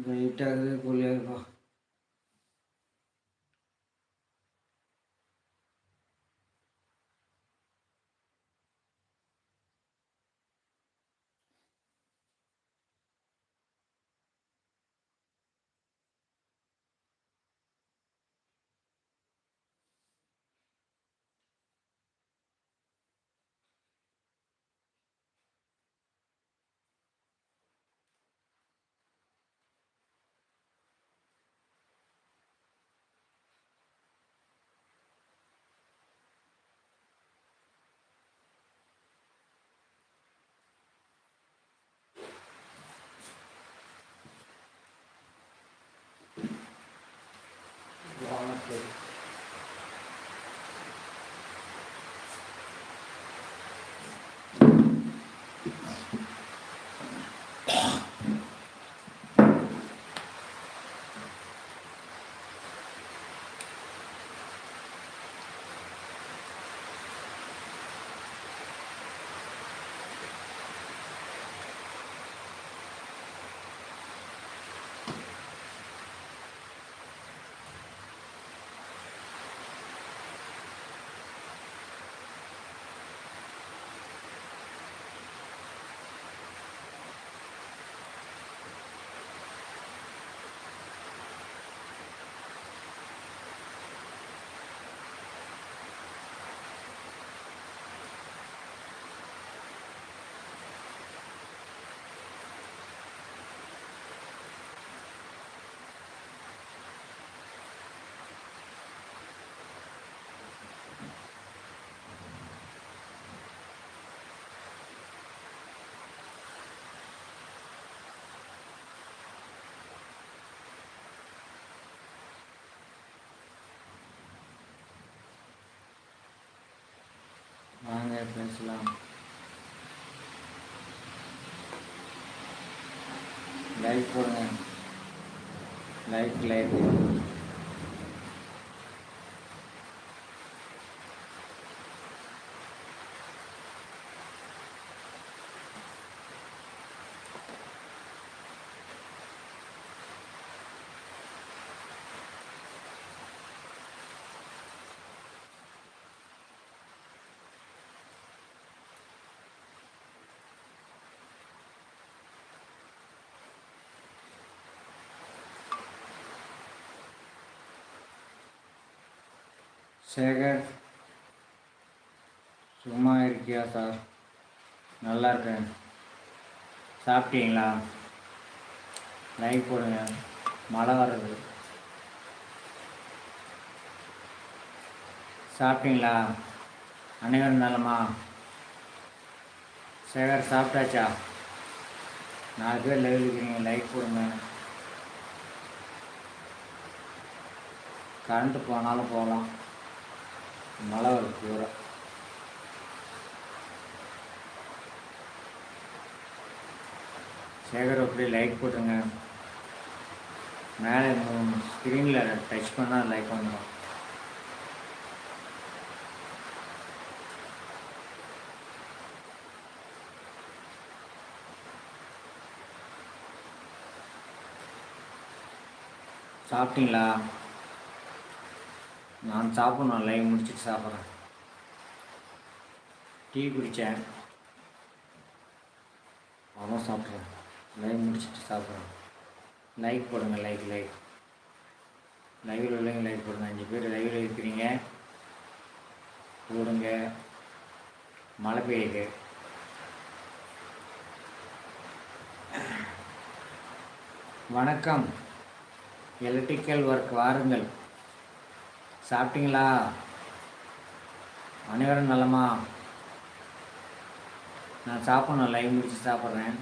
வெயிட்டாகுது கூலியாகுதுப்பா வானத்தை வாங்க பேசலாம் லைக் போடுங்க லைக் லைக் சேகர் சும்மா இருக்கியா சார்? நல்லா இருக்கேன். சாப்பிட்டீங்களா? லைக் போடுங்க. மழை வர்றது. சாப்பிட்டீங்களா? அனைவரும் நலமா சேகர் சாப்பிட்டாச்சா? நாலு பேர் லைவ் இருக்கிறீங்க லைக் போடுங்க. கரண்ட்டு போனாலும் போகலாம். மழை வரும் தூரம் சேகர் அப்படியே லைக் போட்டுருங்க. மேலே ஸ்க்ரீனில் டச் பண்ணால் லைக் பண்ணுவோம் சாப்பிட்டீங்களா? நான் சாப்பிட்ணும் லைவ் முடிச்சுட்டு சாப்பிட்றேன். டீ குடித்தேன் அதான் சாப்பிட்றேன். லைவ் முடிச்சுட்டு சாப்பிட்றேன். லைக் போடுங்க லைக் லைக் லைவில் உள்ளவங்க லைக் போடுங்க. அஞ்சு பேர் லைவில் இருக்கிறீங்க. போடுங்க மழை பெய்யுது. வணக்கம். எலக்ட்ரிக்கல் ஒர்க் வாருங்கள். சாப்பிட்டீங்களா? அனைவரும் நலமா நான் சாப்பிட்ணும் லைவ் முடிச்சு சாப்பிட்றேன்.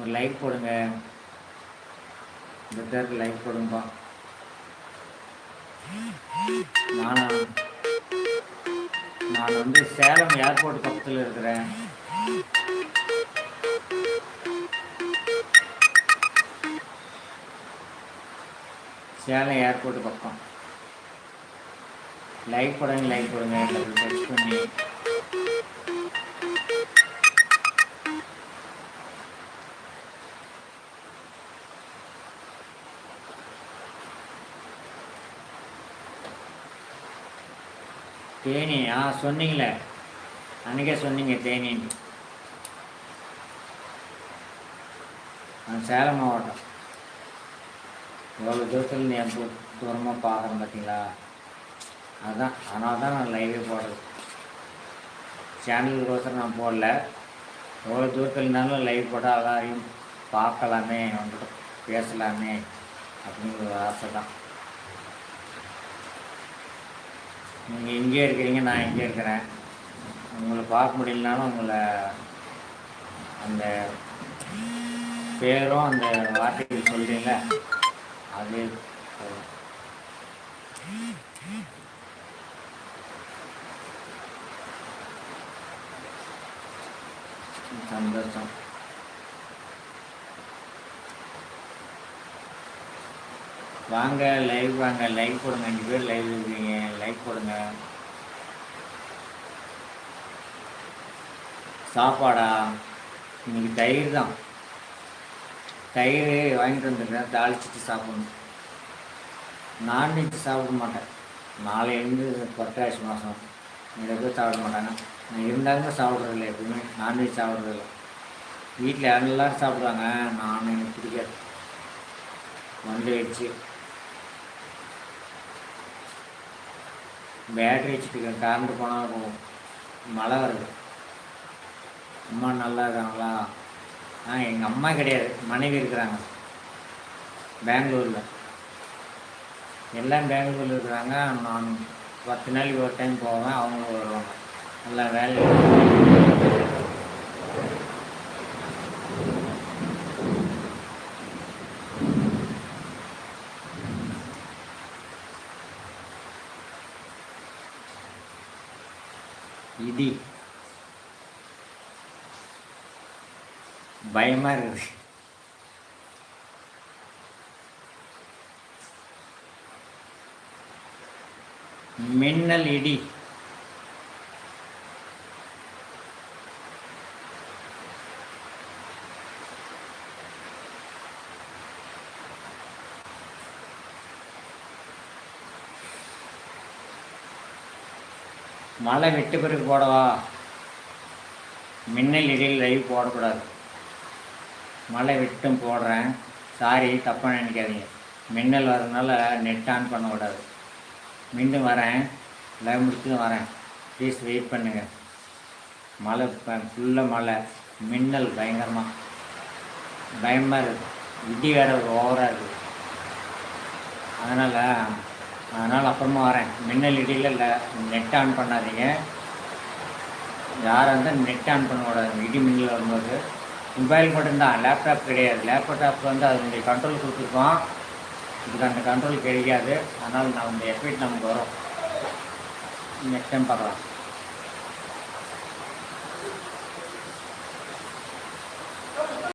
ஒரு லைக் போடுங்க. இந்த பேருக்கு லைக் போடுங்கப்பா. நான்? நான் வந்து சேலம் ஏர்போர்ட் பக்கத்தில் இருக்கிறேன். சேலம் ஏர்போர்ட் பக்கம். லைக் போடுங்க லைக் போடுங்க. டபுள் டச் பண்ணி. தேனி ஆ சொன்னீங்களே. அன்றைக்கே சொன்னீங்க தேனின்னு. நான் சேலம் மாவட்டம். எவ்வளோ தூரத்தில் என் தூரமாக பார்க்குறேன் பார்த்தீங்களா? அதுதான் அதனால தான் நான் லைவே போடுறது. சேனலுக்கோசரம் நான் போடல. எவ்வளோ தூரத்தில் இருந்தாலும் லைவ் போட்டால் எல்லாரையும் பார்க்கலாமே வந்துட்டு பேசலாமே அப்படிங்கிற ஒரு ஆசை தான். நீங்கள் இங்கே இருக்கிறீங்க நான் இங்கே இருக்கிறேன். உங்களை பார்க்க முடியலனாலும் உங்களை அந்த பேரும் அந்த வார்த்தைகள் சொல்கிறீங்கள அது சந்தோஷம் வாங்க லைவ் வாங்க. லைக் போடுங்க. அஞ்சு பேர் லைவ் இருக்கீங்க. லைக் போடுங்க. சாப்பாடா? இன்னைக்கு தயிர் தான். தயிர் வாங்கிட்டு வந்துருக்கேன். தாளிச்சிட்டு சாப்பிடணும். நான்வெஜ் சாப்பிட மாட்டேன். நாளையிலேருந்து புரட்டாசி மாதம் நிறைய பேர் சாப்பிட மாட்டாங்க. நான் இருந்தாலுமே சாப்பிட்றதில்ல எப்பவுமே. நான்வெஜ் சாப்பிட்றதில்ல. வீட்டில் எல்லோரும் சாப்பிடுவாங்க நான் எனக்கு பிடிக்காது. ஒன்லி வச்சு பேட்டரி வச்சுட்டு கரண்ட்டு போனால் போகும் மழை வருது. அம்மா நல்லா இருக்காங்களா? ஆ எங்கள் அம்மா கிடையாது. மனைவி இருக்கிறாங்க. பெங்களூரில். எல்லாம் பெங்களூரில் இருக்கிறாங்க. நான் பத்து நாளைக்கு ஒரு டைம் போவேன். அவங்களும் வருவாங்க. நல்லா வேலை. இடி. பயமாக இருக்குது. மின்னல் இடி. மழை விட்டு பிறகு போடவா? மின்னல் இடையில் லைவ் போடக்கூடாது. மழை விட்டும் போடுறேன். சாரி தப்பாக நினைக்காதீங்க. மின்னல் வரதுனால நெட் ஆன் பண்ணக்கூடாது. மீண்டும் வரேன். லைவ் முடிச்சுட்டு வரேன். ப்ளீஸ் வெயிட் பண்ணுங்கள் மழை ஃபுல்லாக மழை. மின்னல் பயங்கரமாக பயமாக இருக்குது இடி வேறு ஓவராக இருக்குது அதனால் அதனால் அப்புறமா வரேன். மின்னல் இடையில் இல்லை. நெட் ஆன் பண்ணாதீங்க. யாராக இருந்தால் நெட் ஆன் பண்ணக்கூடாது இடி மின்னல் வரும்போது? மொபைல் மட்டும்தான். லேப்டாப் கிடையாது. லேப்டாப் வந்து அதனுடைய கண்ட்ரோல் கொடுத்துருக்கோம். இதுக்கு அந்த கண்ட்ரோல் கிடைக்காது. அதனால் நான் இந்த எஃபெக்ட் நமக்கு வரும். நெக்ஸ்ட் டைம் பார்க்கலாம்.